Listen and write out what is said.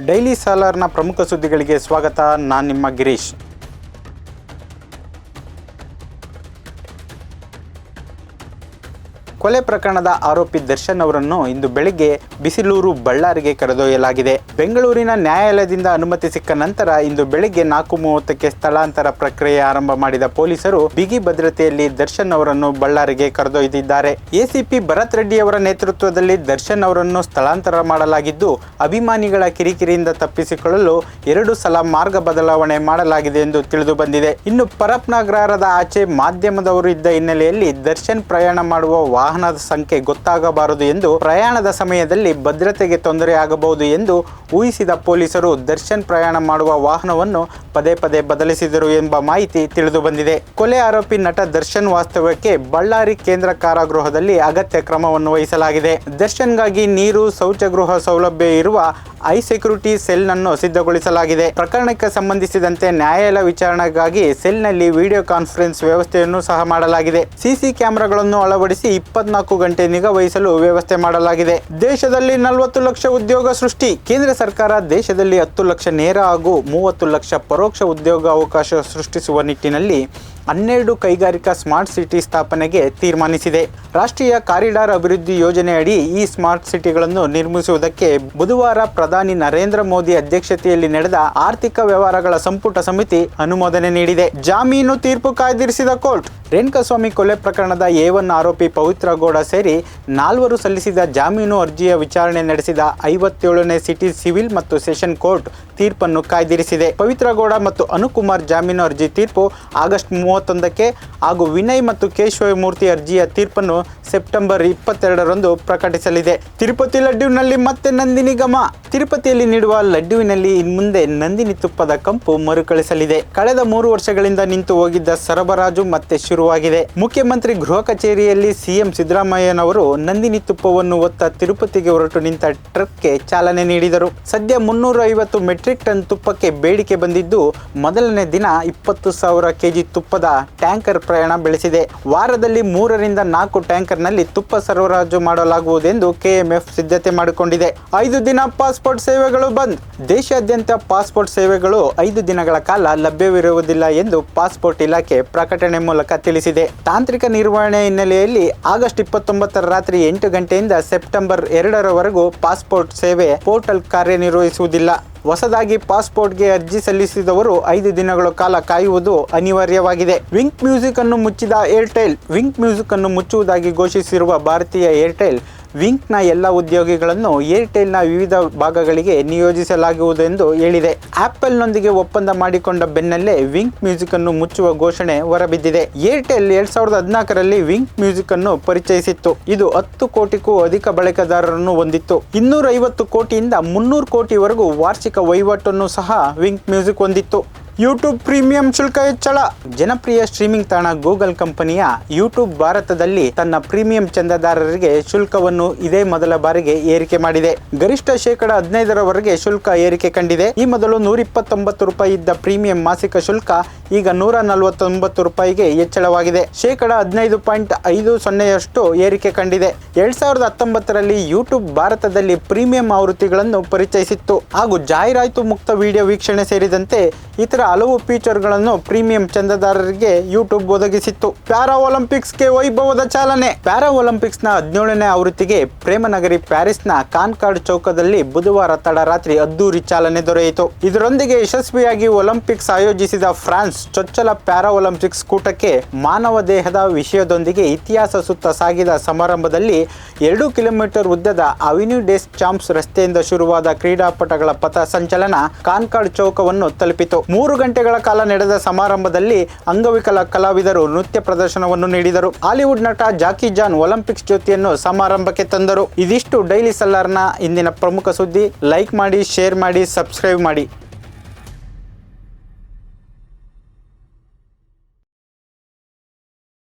Daily ಸಾಲಾರ್ನ ಪ್ರಮುಖ ಸುದ್ದಿಗಳಿಗೆ ಸ್ವಾಗತ. ನಾನು ನಿಮ್ಮ ಗಿರೀಶ್. ಕೊಲೆ ಪ್ರಕರಣದ ಆರೋಪಿ ದರ್ಶನ್ ಅವರನ್ನು ಇಂದು ಬೆಳಿಗ್ಗೆ ಬಿಸಿಲೂರು ಬಳ್ಳಾರಿಗೆ ಕರೆದೊಯ್ಯಲಾಗಿದೆ. ಬೆಂಗಳೂರಿನ ನ್ಯಾಯಾಲಯದಿಂದ ಅನುಮತಿ ಸಿಕ್ಕ ನಂತರ ಇಂದು ಬೆಳಿಗ್ಗೆ ನಾಲ್ಕು ಮೂವತ್ತಕ್ಕೆ ಸ್ಥಳಾಂತರ ಪ್ರಕ್ರಿಯೆ ಆರಂಭ ಮಾಡಿದ ಪೊಲೀಸರು ಬಿಗಿ ಭದ್ರತೆಯಲ್ಲಿ ದರ್ಶನ್ ಅವರನ್ನು ಬಳ್ಳಾರಿಗೆ ಕರೆದೊಯ್ದಿದ್ದಾರೆ. ಎಸಿಪಿ ಭರತ್ ರೆಡ್ಡಿ ಅವರ ನೇತೃತ್ವದಲ್ಲಿ ದರ್ಶನ್ ಅವರನ್ನು ಸ್ಥಳಾಂತರ ಮಾಡಲಾಗಿದ್ದು, ಅಭಿಮಾನಿಗಳ ಕಿರಿಕಿರಿಯಿಂದ ತಪ್ಪಿಸಿಕೊಳ್ಳಲು ಎರಡು ಸಲ ಮಾರ್ಗ ಬದಲಾವಣೆ ಮಾಡಲಾಗಿದೆ ಎಂದು ತಿಳಿದು ಬಂದಿದೆ. ಇನ್ನು ಪರಪ್ನಗರದ ಆಚೆ ಮಾಧ್ಯಮದವರು ಇದ್ದ ಹಿನ್ನೆಲೆಯಲ್ಲಿ ದರ್ಶನ್ ಪ್ರಯಾಣ ಮಾಡುವ ವಾಹನದ ಸಂಖ್ಯೆ ಗೊತ್ತಾಗಬಾರದು ಎಂದು ಪ್ರಯಾಣದ ಸಮಯದಲ್ಲಿ ಭದ್ರತೆಗೆ ತೊಂದರೆ ಆಗಬಹುದು ಎಂದು ಊಹಿಸಿದ ಪೊಲೀಸರು ದರ್ಶನ್ ಪ್ರಯಾಣ ಮಾಡುವ ವಾಹನವನ್ನು ಪದೇ ಪದೇ ಬದಲಿಸಿದರು ಎಂಬ ಮಾಹಿತಿ ತಿಳಿದು ಬಂದಿದೆ. ಕೊಲೆ ಆರೋಪಿ ನಟ ದರ್ಶನ್ ವಾಸ್ತವ್ಯಕ್ಕೆ ಬಳ್ಳಾರಿ ಕೇಂದ್ರ ಕಾರಾಗೃಹದಲ್ಲಿ ಅಗತ್ಯ ಕ್ರಮವನ್ನು ವಹಿಸಲಾಗಿದೆ. ದರ್ಶನ್ಗಾಗಿ ನೀರು, ಶೌಚಗೃಹ ಸೌಲಭ್ಯ ಇರುವ ಐ ಸೆಕ್ಯೂರಿಟಿ ಸೆಲ್ ಅನ್ನು ಸಿದ್ಧಗೊಳಿಸಲಾಗಿದೆ. ಪ್ರಕರಣಕ್ಕೆ ಸಂಬಂಧಿಸಿದಂತೆ ನ್ಯಾಯಾಲಯ ವಿಚಾರಣೆಗಾಗಿ ಸೆಲ್ನಲ್ಲಿ ವಿಡಿಯೋ ಕಾನ್ಫರೆನ್ಸ್ ವ್ಯವಸ್ಥೆಯನ್ನು ಸಹ ಮಾಡಲಾಗಿದೆ. ಸಿಸಿ ಕ್ಯಾಮೆರಾಗಳನ್ನು ಅಳವಡಿಸಿ ಇಪ್ಪತ್ನಾಲ್ಕು ಗಂಟೆ ನಿಗಾ ವಹಿಸಲು ವ್ಯವಸ್ಥೆ ಮಾಡಲಾಗಿದೆ. ದೇಶದಲ್ಲಿ ನಲವತ್ತು ಲಕ್ಷ ಉದ್ಯೋಗ ಸೃಷ್ಟಿ. ಕೇಂದ್ರ ಸರ್ಕಾರ ದೇಶದಲ್ಲಿ ಹತ್ತು ಲಕ್ಷ ನೇರ ಹಾಗೂ ಮೂವತ್ತು ಲಕ್ಷ ಪರೋಕ್ಷ ಉದ್ಯೋಗ ಅವಕಾಶ ಸೃಷ್ಟಿಸುವ ನಿಟ್ಟಿನಲ್ಲಿ ಹನ್ನೆರಡು ಕೈಗಾರಿಕಾ ಸ್ಮಾರ್ಟ್ ಸಿಟಿ ಸ್ಥಾಪನೆಗೆ ತೀರ್ಮಾನಿಸಿದೆ. ರಾಷ್ಟ್ರೀಯ ಕಾರಿಡಾರ್ ಅಭಿವೃದ್ಧಿ ಯೋಜನೆಯಡಿ ಈ ಸ್ಮಾರ್ಟ್ ಸಿಟಿಗಳನ್ನು ನಿರ್ಮಿಸುವುದಕ್ಕೆ ಬುಧವಾರ ಪ್ರಧಾನಿ ನರೇಂದ್ರ ಮೋದಿ ಅಧ್ಯಕ್ಷತೆಯಲ್ಲಿ ನಡೆದ ಆರ್ಥಿಕ ವ್ಯವಹಾರಗಳ ಸಂಪುಟ ಸಮಿತಿ ಅನುಮೋದನೆ ನೀಡಿದೆ. ಜಾಮೀನು ತೀರ್ಪು ಕಾಯ್ದಿರಿಸಿದ ಕೋರ್ಟ್. ರೇಣುಕಾಸ್ವಾಮಿ ಕೊಲೆ ಪ್ರಕರಣದ ಎ ಒನ್ ಆರೋಪಿ ಪವಿತ್ರ ಗೌಡ ಸೇರಿ ನಾಲ್ವರು ಸಲ್ಲಿಸಿದ ಜಾಮೀನು ಅರ್ಜಿಯ ವಿಚಾರಣೆ ನಡೆಸಿದ ಐವತ್ತೇಳನೇ ಸಿಟಿ ಸಿವಿಲ್ ಮತ್ತು ಸೆಷನ್ ಕೋರ್ಟ್ ತೀರ್ಪನ್ನು ಕಾಯ್ದಿರಿಸಿದೆ. ಪವಿತ್ರ ಗೌಡ ಮತ್ತು ಅನುಕುಮಾರ್ ಜಾಮೀನು ಅರ್ಜಿ ತೀರ್ಪು ಆಗಸ್ಟ್ ಮೂವತ್ತೊಂದಕ್ಕೆ ಹಾಗೂ ವಿನಯ್ ಮತ್ತು ಕೇಶವಮೂರ್ತಿ ಅರ್ಜಿಯ ತೀರ್ಪನ್ನು ಸೆಪ್ಟೆಂಬರ್ ಇಪ್ಪತ್ತೆರಡರಂದು ಪ್ರಕಟಿಸಲಿದೆ. ತಿರುಪತಿ ಲಡ್ಡುವಿನಲ್ಲಿ ಮತ್ತೆ ನಂದಿನಿ ಗಮ. ತಿರುಪತಿಯಲ್ಲಿ ನೀಡುವ ಲಡ್ಡುವಿನಲ್ಲಿ ಇನ್ಮುಂದೆ ನಂದಿನಿ ತುಪ್ಪದ ಕಂಪು ಮರುಕಳಿಸಲಿದೆ. ಕಳೆದ ಮೂರು ವರ್ಷಗಳಿಂದ ನಿಂತು ಹೋಗಿದ್ದ ಸರಬರಾಜು ಮತ್ತೆ ಶುರುವಾಗಿದೆ. ಮುಖ್ಯಮಂತ್ರಿ ಗೃಹ ಕಚೇರಿಯಲ್ಲಿ ಸಿಎಂ ಸಿದ್ದರಾಮಯ್ಯನವರು ನಂದಿನಿ ತುಪ್ಪವನ್ನು ಹೊತ್ತ ತಿರುಪತಿಗೆ ಹೊರಟು ನಿಂತ ಟ್ರಕ್ಗೆ ಚಾಲನೆ ನೀಡಿದರು. ಸದ್ಯ ಮುನ್ನೂರ ಐವತ್ತು ಮೆಟ್ರಿಕ್ ಟನ್ ತುಪ್ಪಕ್ಕೆ ಬೇಡಿಕೆ ಬಂದಿದ್ದು, ಮೊದಲನೇ ದಿನ ಇಪ್ಪತ್ತು ಸಾವಿರ ಕೆಜಿ ತುಪ್ಪದ ಟ್ಯಾಂಕರ್ ಪ್ರಯಾಣ ಬೆಳೆಸಿದೆ. ವಾರದಲ್ಲಿ ಮೂರರಿಂದ ನಾಲ್ಕು ಟ್ಯಾಂಕರ್ನಲ್ಲಿ ತುಪ್ಪ ಸರಬರಾಜು ಮಾಡಲಾಗುವುದೆಂದು ಕೆಎಂಎಫ್ ಸಿದ್ಧತೆ ಮಾಡಿಕೊಂಡಿದೆ. ಐದು ದಿನ ಪಾಸ್ಪೋರ್ಟ್ ಸೇವೆಗಳು ಬಂದ್. ದೇಶಾದ್ಯಂತ ಪಾಸ್ಪೋರ್ಟ್ ಸೇವೆಗಳು ಐದು ದಿನಗಳ ಕಾಲ ಲಭ್ಯವಿರುವುದಿಲ್ಲ ಎಂದು ಪಾಸ್ಪೋರ್ಟ್ ಇಲಾಖೆ ಪ್ರಕಟಣೆ ಮೂಲಕ ತಿಳಿಸಿದೆ. ತಾಂತ್ರಿಕ ನಿರ್ವಹಣೆ ಹಿನ್ನೆಲೆಯಲ್ಲಿ ಆಗಸ್ಟ್ ಇಪ್ಪತ್ತೊಂಬತ್ತರ ರಾತ್ರಿ ಎಂಟು ಗಂಟೆಯಿಂದ ಸೆಪ್ಟೆಂಬರ್ ಎರಡರವರೆಗೂ ಪಾಸ್ಪೋರ್ಟ್ ಸೇವೆ ಪೋರ್ಟಲ್ ಕಾರ್ಯನಿರ್ವಹಿಸುವುದಿಲ್ಲ. ಹೊಸದಾಗಿ ಪಾಸ್ಪೋರ್ಟ್ಗೆ ಅರ್ಜಿ ಸಲ್ಲಿಸಿದವರು ಐದು ದಿನಗಳ ಕಾಲ ಕಾಯುವುದು ಅನಿವಾರ್ಯವಾಗಿದೆ. ವಿಂಕ್ ಮ್ಯೂಸಿಕ್ ಅನ್ನು ಮುಚ್ಚಿದ ಏರ್ಟೆಲ್, ವಿಂಕ್ ಮ್ಯೂಸಿಕ್ ಅನ್ನು ಮುಚ್ಚುವುದಾಗಿ ಘೋಷಿಸಿರುವ ಭಾರತೀಯ ಏರ್ಟೆಲ್ ವಿಂಕ್ನ ಎಲ್ಲ ಉದ್ಯೋಗಿಗಳನ್ನು ಏರ್ಟೆಲ್ನ ವಿವಿಧ ಭಾಗಗಳಿಗೆ ನಿಯೋಜಿಸಲಾಗುವುದೆಂದು ಹೇಳಿದೆ. ಆಪಲ್ನೊಂದಿಗೆ ಒಪ್ಪಂದ ಮಾಡಿಕೊಂಡ ಬೆನ್ನಲ್ಲೇ ವಿಂಕ್ ಮ್ಯೂಸಿಕ್ ಅನ್ನು ಮುಚ್ಚುವ ಘೋಷಣೆ ಹೊರಬಿದ್ದಿದೆ. ಏರ್ಟೆಲ್ ಎರಡ್ ಸಾವಿರದ ಹದಿನಾಲ್ಕರಲ್ಲಿ ವಿಂಕ್ ಮ್ಯೂಸಿಕ್ ಅನ್ನು ಪರಿಚಯಿಸಿತ್ತು. ಇದು ಹತ್ತು ಕೋಟಿಗೂ ಅಧಿಕ ಬಳಕೆದಾರರನ್ನು ಹೊಂದಿತ್ತು. ಇನ್ನೂರ ಐವತ್ತು ಕೋಟಿಯಿಂದ ಮುನ್ನೂರು ಕೋಟಿವರೆಗೂ ವಾರ್ಷಿಕ ವಹಿವಾಟನ್ನು ಸಹ ವಿಂಕ್ ಮ್ಯೂಸಿಕ್ ಹೊಂದಿತ್ತು. ಯೂಟ್ಯೂಬ್ ಪ್ರೀಮಿಯಂ ಶುಲ್ಕ ಹೆಚ್ಚಳ. ಜನಪ್ರಿಯ ಸ್ಟ್ರೀಮಿಂಗ್ ತಾಣ ಗೂಗಲ್ ಕಂಪನಿಯ ಯೂಟ್ಯೂಬ್ ಭಾರತದಲ್ಲಿ ತನ್ನ ಪ್ರೀಮಿಯಂ ಚಂದಾದಾರರಿಗೆ ಶುಲ್ಕವನ್ನು ಇದೇ ಮೊದಲ ಬಾರಿಗೆ ಏರಿಕೆ ಮಾಡಿದೆ. ಗರಿಷ್ಠ ಶೇಕಡ ಹದಿನೈದರವರೆಗೆ ಶುಲ್ಕ ಏರಿಕೆ ಕಂಡಿದೆ. ಈ ಮೊದಲು ನೂರ ಇಪ್ಪತ್ತೊಂಬತ್ತು ರೂಪಾಯಿ ಇದ್ದ ಪ್ರೀಮಿಯಂ ಮಾಸಿಕ ಶುಲ್ಕ ಈಗ ನೂರ ನಲವತ್ತೊಂಬತ್ತು ರೂಪಾಯಿಗೆ ಹೆಚ್ಚಳವಾಗಿದೆ. ಶೇಕಡ ಹದಿನೈದು ಪಾಯಿಂಟ್ ಐದು ಸೊನ್ನೆಯಷ್ಟು ಏರಿಕೆ ಕಂಡಿದೆ. ಎರಡ್ ಸಾವಿರದ ಹತ್ತೊಂಬತ್ತರಲ್ಲಿ ಯೂಟ್ಯೂಬ್ ಭಾರತದಲ್ಲಿ ಪ್ರೀಮಿಯಂ ಆವೃತ್ತಿಗಳನ್ನು ಪರಿಚಯಿಸಿತ್ತು. ಹಾಗೂ ಜಾಹೀರಾತು ಮುಕ್ತ ವಿಡಿಯೋ ವೀಕ್ಷಣೆ ಸೇರಿದಂತೆ ಇತರ ಹಲವು ಫೀಚರ್ಗಳನ್ನು ಪ್ರೀಮಿಯಂ ಚಂದಾದಾರರಿಗೆ ಯೂಟ್ಯೂಬ್ ಒದಗಿಸಿತ್ತು. ಪ್ಯಾರಾ ಒಲಿಂಪಿಕ್ಸ್ಗೆ ವೈಭವದ ಚಾಲನೆ. ಪ್ಯಾರಾ ಒಲಿಂಪಿಕ್ಸ್ನ ಹದಿನೇಳನೇ ಆವೃತ್ತಿಗೆ ಪ್ರೇಮನಗರಿ ಪ್ಯಾರಿಸ್ನ ಕಾನ್ಕಾರ್ಡ್ ಚೌಕದಲ್ಲಿ ಬುಧವಾರ ತಡರಾತ್ರಿ ಅದ್ದೂರಿ ಚಾಲನೆ ದೊರೆಯಿತು. ಇದರೊಂದಿಗೆ ಯಶಸ್ವಿಯಾಗಿ ಒಲಿಂಪಿಕ್ಸ್ ಆಯೋಜಿಸಿದ ಫ್ರಾನ್ಸ್ ಚೊಚ್ಚಲ ಪ್ಯಾರಾ ಒಲಿಂಪಿಕ್ಸ್ ಕೂಟಕ್ಕೆ ಮಾನವ ದೇಹದ ವಿಷಯದೊಂದಿಗೆ ಇತಿಹಾಸ ಸುತ್ತ ಸಾಗಿದ ಸಮಾರಂಭದಲ್ಲಿ ಎರಡು ಕಿಲೋಮೀಟರ್ ಉದ್ದದ ಅವಿನ್ಯೂ ಡೆಸ್ ಚಾಂಪ್ಸ್ ರಸ್ತೆಯಿಂದ ಶುರುವಾದ ಕ್ರೀಡಾಪಟಗಳ ಪಥ ಸಂಚಲನ ಕಾನ್ಕಾರ್ಡ್ ಚೌಕವನ್ನು ತಲುಪಿತು. ಮೂರು ಗಂಟೆಗಳ ಕಾಲ ನಡೆದ ಸಮಾರಂಭದಲ್ಲಿ ಅಂಗವಿಕಲ ಕಲಾವಿದರು ನೃತ್ಯ ಪ್ರದರ್ಶನವನ್ನು ನೀಡಿದರು. ಹಾಲಿವುಡ್ ನಟ ಜಾಕಿ ಜಾನ್ ಒಲಿಂಪಿಕ್ಸ್ ಜ್ಯೋತಿಯನ್ನು ಸಮಾರಂಭಕ್ಕೆ ತಂದರು. ಇದಿಷ್ಟು ಡೈಲಿ ಸಲ್ಲಾರ್ನ ಇಂದಿನ ಪ್ರಮುಖ ಸುದ್ದಿ. ಲೈಕ್ ಮಾಡಿ, ಶೇರ್ ಮಾಡಿ, ಸಬ್ಸ್ಕ್ರೈಬ್ ಮಾಡಿ.